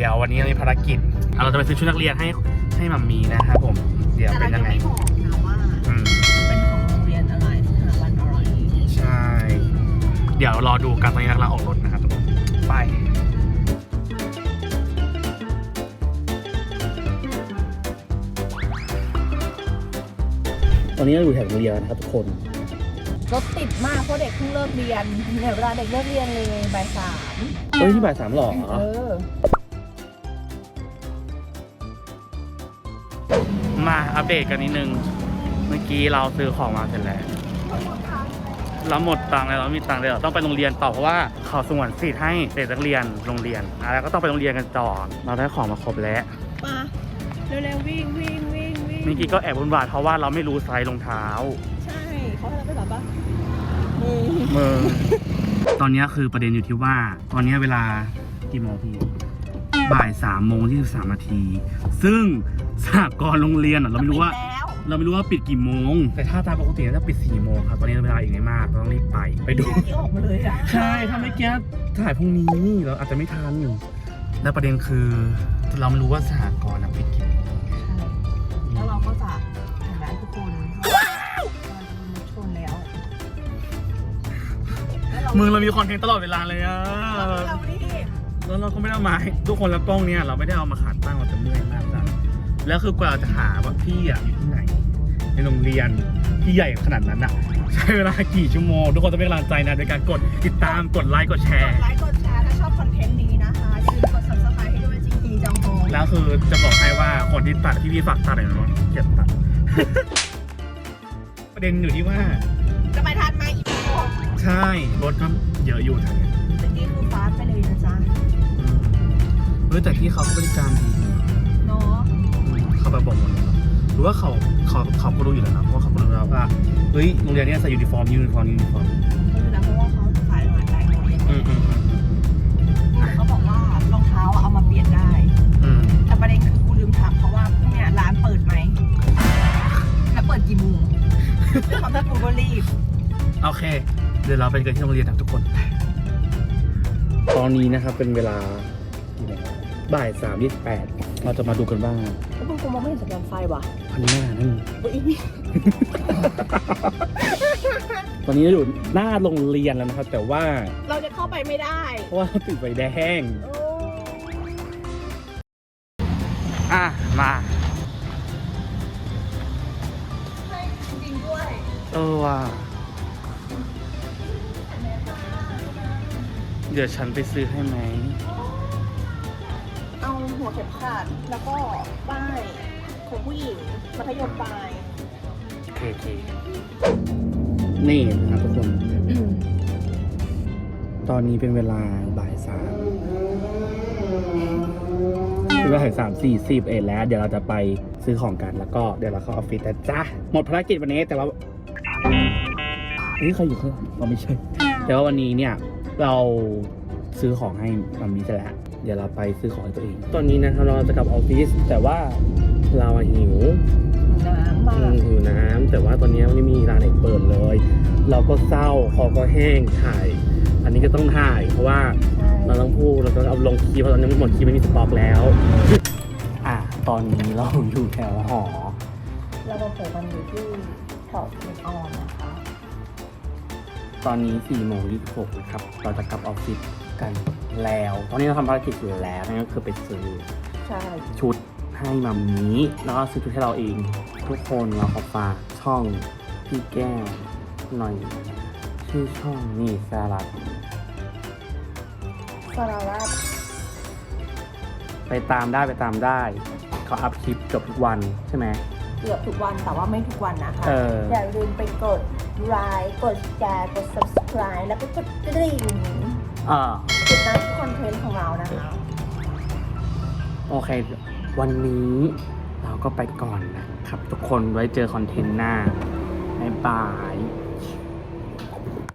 เดี๋ยววันนี้เรามีภารกิจเราจะไปซื้อชุดนักเรียนให้ให้มัมมีนะครับผม เดี๋ยวแต่เป็นเรายัยังงไงไม่บอกนะว่าอืมเป็นของโรงเรียนอะไรสถาบันอะไรใช่ เดี๋ยวรอดูการตอนนี้นักเราออกรถนะครับทุกคนไป ตอนนี้เราอยู่แถวโรงเรียนนะครับทุกคน รถติดมากเพราะเด็กเพิ่งเลิกเรียนเนี่ยเวลาเด็กเลิกเรียนเลยบ่ายสามเฮ้ยที่บ่ายสามหรอ เออ มาอัปเดตกันนิดนึง เมื่อกี้เราซื้อของมาเสร็จแล้วเราหมดตังค์แล้วเราไม่มีตังค์เลยเราต้องไปโรงเรียนต่อเพราะว่าเขาสงวนสิทธิ์ให้เด็กนักเรียนโรงเรียนอะแล้วก็ต้องไปโรงเรียนกันต่อเราได้ของมาครบแล้วมาเร็วๆวิ่งวิ่งวิ่งวิ่งเมื่อกี้ก็แอบวุ่นวายเพราะว่าเราไม่รู้ไซส์รองเท้า ใช่เขาให้เราไปแบบปะมือมึงตอนนี้คือประเด็นอยู่ที่ว่า ตอนนี้เวลากี่โมงพี่ บ่ายสามโมงที่สามนาที ซึ่งสหกรณ์โรงเรียนอะเราไม่รู้ว่า แล้วเราไม่รู้ว่าปิดกี่โมง แต่ถ้าตามปกติจะปิด4โมงครับ ตอนนี้เวลาอีกไม่มากเราต้องรีบไปไปดู ที่ออกมาเลยอะใช่ถ้าไม่แก้ถ่ายพรุ่งนี้เราอาจจะไม่ทัน และประเด็นคือ เราไม่รู้ว่าสหกรณ์อะปิดกี่โมงแล้วเราก็จะเห็นไหมทุกคนเราจะมีรถชนแล้วแล้วมึงเรามีคอนเทนต์ตลอดเวลาเลยอะเราดิ แล้วเราก็ไม่ได้เอามาให้ทุกคนแล้วกล้องเนี่ยเราไม่ได้เอามาขาตั้งเราจะเมื่อยมากจ้ะแล้วคือกว่าเราจะหาว่าพี่อะอยู่ที่ไหน ในโรงเรียนที่ใหญ่ขนาดนั้นอะใช้เวลากี่ชั่วโมง ทุกคนต้องเป็นกำลังใจนะในการกดติดตามกดไลค์กดแชกร์ ดไลค์กดแชร์ถ้าชอบคอนเทนต์นี้นะคะอย่าลืมกด subscribe ให้ด้วยจริงๆจังโฮแล้วคือจะบอกให้ว่าคนที่ตัดพี่พี่ฝากตัดหน่อยนะเกลียดตัด ประเด็นอยู่ที่ว่า จะไปทันไหมอีกโมใช่รถก็ เยอะอยู่แถวเนี้ยเมื่อกี้คือฟาสต์ไปเลยนะจ๊ะอืมเฮ้ยแต่ที่เขาบริการดีเนาะเขาแบบบอกหมดเลยครับหรือว่าเขาเขาเขาก็รู้อยู่แล้วนะเพราะว่าเขาก็รู้แล้วว่าเฮ้ยโรงเรียนเนี้ยใส่ยูนิฟอร์มยูนิฟอร์มยูนิฟอร์มก็คือนะเพราะว่าเขาขายหลายหลายคนอืมอืมอืมเขาบอกว่ารองเท้าอะเอามาเปลี่ยนได้ อืมแต่ประเด็นคือกูลืมถามเขาว่าพรุ่งเนี้ยร้านเปิดไหม แล้วเปิดกี่โมงด้วยความที่กูก็รีบ โอเค เดี๋ยวเราไปกันที่โรงเรียนนะทุกคน ตอนนี้นะครับเป็นเวลากี่โมงบ่ายสามยี่สิบแปดเราจะมาดูกันว่าแล้วมึงกูมองไม่เห็นสัญญาณไฟว่ะพันหน้านั่นอุ๊ยตอนนี้เราอยู่หน้าโรงเรียนแล้วนะครับ แต่ว่าเราจะเข้าไปไม่ได้เพราะว่าติดไฟแดง โอ้อะ มา ใช่จริงๆด้วย เออว่ะ เดี๋ยวฉันไปซื้อให้ไหม เอาหัวเข็มขัดแล้วก็ป้ายของผู้หญิงมัธยมปลาย โอเคโอเคนี่นะครับทุกคน ตอนนี้เป็นเวลาบ่ายสามเป็นเวลาถึงสามสี่สิบเอ็ดแล้ว เดี๋ยวเราจะไปซื้อของกันแล้วก็เดี๋ยวเราเข้าออฟฟิศแต่จ้าหมดภารกิจวันนี้แต่ว่าเฮ้ยใครอยู่ข้างหลังเราไม่ใช่ แต่ว่าวันนี้เนี่ย เราซื้อของให้มัมมี่จะแล้วเดี๋ยวเราไปซื้อของให้ตัวเอง ตอนนี้นะครับเราจะกลับออฟฟิศแต่ว่าเราอะหิวน้ำมาอืมหิวน้ำแต่ว่าตอนนี้ไม่มีร้านไหนเปิดเลย เราก็เศร้าคอก็แห้งถ่าย อันนี้ก็ต้องถ่ายเพราะว่า เราต้องพูดเราต้องเอาลงคลิปเพราะตอนนี้หมดคลิปไม่มีสต็อกแล้ว อะตอนนี้เราอยู่แถวหอ เรามาโผล่กันอยู่ที่แถวเมออนนะคะ ตอนนี้4โมง26นะครับเราจะกลับออฟฟิศกันแล้ว ตอนนี้เราทำภารกิจอยู่แล้วนั่นก็คือไปซื้อใช่ ชุดให้มัมนี้แล้วก็ซื้อชุดให้เราเอง ทุกคนเราขอฝากช่องพี่แก้วหน่อย ชื่อช่องนี่สารัตสาราวัตไปตามได้ไปตามได้ เขาอัพคลิปเกือบทุกวันใช่ไหม เกือบทุกวันแต่ว่าไม่ทุกวันนะคะเอออ ย่าลืมไปกดไลค์กดแชร์กด subscribe แล้วก็กดกระดิ่งอ่า ติดตามทุกคอนเทนต์ของเรานะคะโอเค วันนี้เราก็ไปก่อนนะครับ ทุกคนไว้เจอคอนเทนต์หน้า บ๊ายบาย